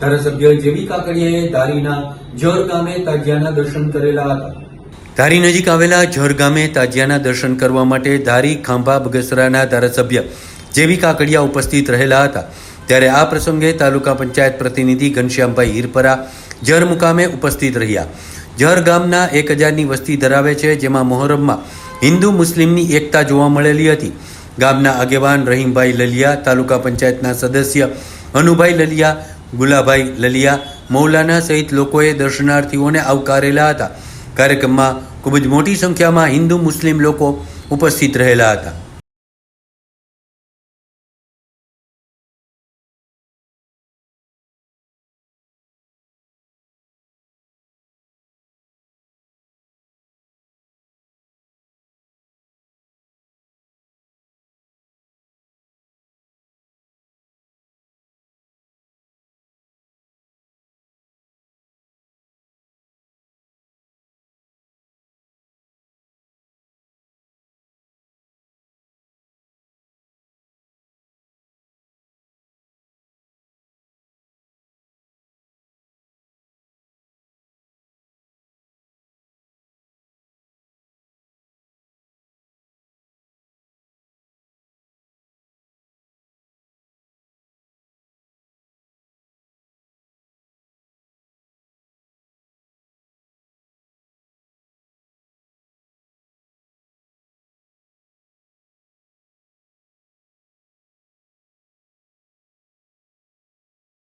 ધારાસભ્ય જેવી કાકડિયાએ ધારીના જર ગામે તાજિયાના દર્શન કરેલા હતા. ધારી નજીક આવેલા જર ગામે તાજિયાના દર્શન કરવા માટે ધારી ખાંભા બગસરાના ધારાસભ્ય જેવી કાકડિયા ઉપસ્થિત રહેલા હતા. ત્યારે આ પ્રસંગે તાલુકા પંચાયત પ્રતિનિધિ ઘનશ્યામભાઈ હિરપરા જર મુકામે ઉપસ્થિત રહ્યા. જર ગામના એક હજારની વસ્તી ધરાવે છે, જેમાં મોહરમમાં હિન્દુ મુસ્લિમની એકતા જોવા મળેલી હતી. ગામના આગેવાન રહીમભાઈ લલિયા, તાલુકા પંચાયતના સદસ્ય અનુભાઈ લલિયા ગુલાભાઈ લલિયા મૌલાના સહિત લોકોએ દર્શનાર્થીઓને આવકારેલા હતા. કાર્યક્રમમાં ખૂબ જ મોટી સંખ્યામાં હિન્દુ મુસ્લિમ લોકો ઉપસ્થિત રહેલા હતા.